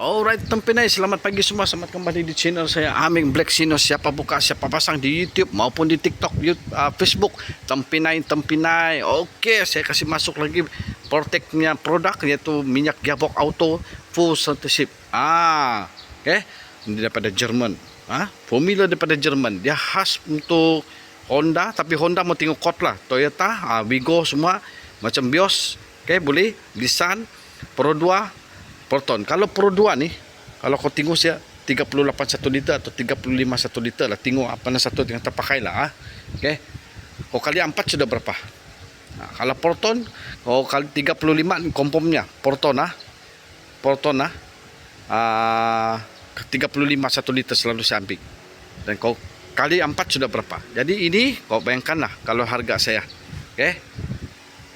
Alright, tong Pinay, selamat pagi semua. Selamat kembali di channel saya, Aming Black Sino. Siapa buka, siapa pasang di YouTube maupun di TikTok, YouTube, uh, Facebook. Tong Pinay, tong Pinay. Oke, saya kasih masuk lagi Protectnya produk yaitu minyak gearbox auto full sponsorship. Ah, oke. Ini daripada Jerman. Ah, formula daripada Jerman. Dia khas untuk Honda, tapi Honda mau tengok kot lah. Toyota, ah, Wigo semua macam Bios. Oke, boleh. Nissan, Pro 2, Proton. Kalau Pro 2 ni, kalau kau tengok saya 38 1 liter atau 35 1 liter lah. Tengok apa nak satu yang terpakai lah. Ah. Okay. Kau kali 4 sudah berapa? Nah, kalau Proton, kau kali 35 kompomnya. Proton ah. Proton ah. Ah, 35 1 liter selalu saya ambil. Dan kau kali 4 sudah berapa? Jadi ini kau bayangkan lah kalau harga saya. Okay.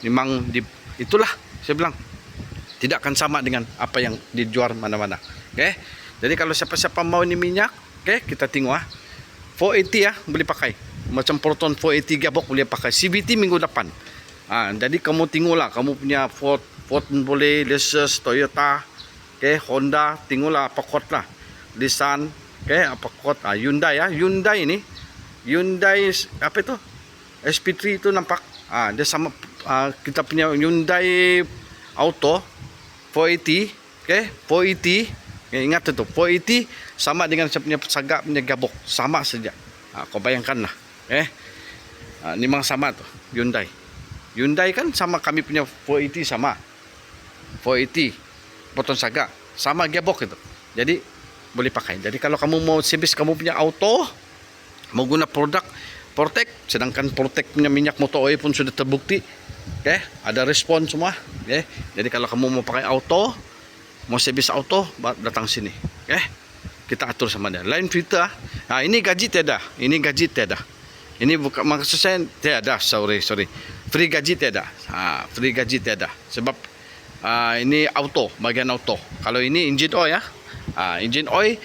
Memang di, itulah saya bilang tidak akan sama dengan apa yang dijual mana-mana. Oke. Jadi kalau siapa-siapa mau ini minyak, oke, kita tengok ah. 480 ya, boleh pakai. Macam Proton 480 gearbox boleh pakai. CVT minggu depan. Ah, jadi kamu tengoklah kamu punya Ford Ford boleh, Lexus, Toyota, oke, Honda, tengoklah apa kot lah. Nissan, oke, apa kot, ah, Hyundai ya. Hyundai ini Hyundai apa itu? SP3 itu nampak ah dia sama ah, kita punya Hyundai Auto 480 okay 480 okay, ingat itu 480 sama dengan punya sagak punya gabok sama saja. Ha, kau bayangkan lah eh ha, ni memang sama tu Hyundai. Hyundai kan sama kami punya 480 sama. 480 potong sagak sama gearbox itu. Jadi boleh pakai. Jadi kalau kamu mau servis kamu punya auto mau guna produk Protect sedangkan Protect punya minyak motor oil pun sudah terbukti Okay, ada respon semua. Okay. Jadi kalau kamu mau pakai auto, mau servis auto, datang sini. Okay. Kita atur sama dia. Lain cerita. Nah, ini gaji tiada. Ini gaji tiada. Ini bukan maksud saya tiada. Sorry, sorry. Free gaji tiada. Ha, free gaji tiada. Sebab ah, ini auto, bagian auto. Kalau ini engine oil ya. Ah, engine oil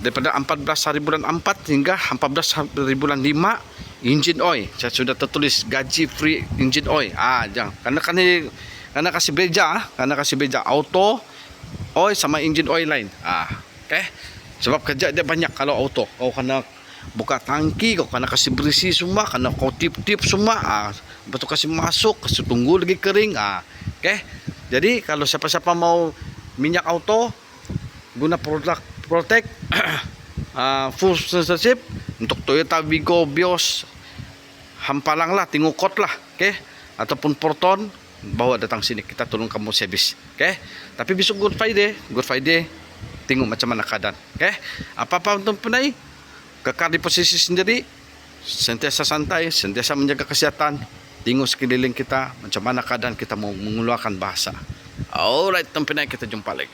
daripada 14 hari bulan 4 hingga 14 hari bulan 5 engine oil saya sudah tertulis gaji free engine oil ah jangan karena kan karena kasih beja ah. karena kasih beja auto oil sama engine oil lain ah okay? sebab kerja dia banyak kalau auto kau kena buka tangki kau kena kasih berisi semua kena kau tip-tip semua ah betul kasih masuk kasih tunggu lagi kering ah okay? jadi kalau siapa-siapa mau minyak auto guna produk Protect uh, full sponsorship untuk Toyota Vigo Bios hampalang lah tengok kot lah oke okay? ataupun Proton bawa datang sini kita tolong kamu servis oke okay? tapi besok Good Friday Good Friday tengok macam mana keadaan oke okay? apa-apa untuk penai kekal di posisi sendiri sentiasa santai sentiasa menjaga kesehatan tengok sekeliling kita macam mana keadaan kita mau mengeluarkan bahasa alright tempat kita jumpa lagi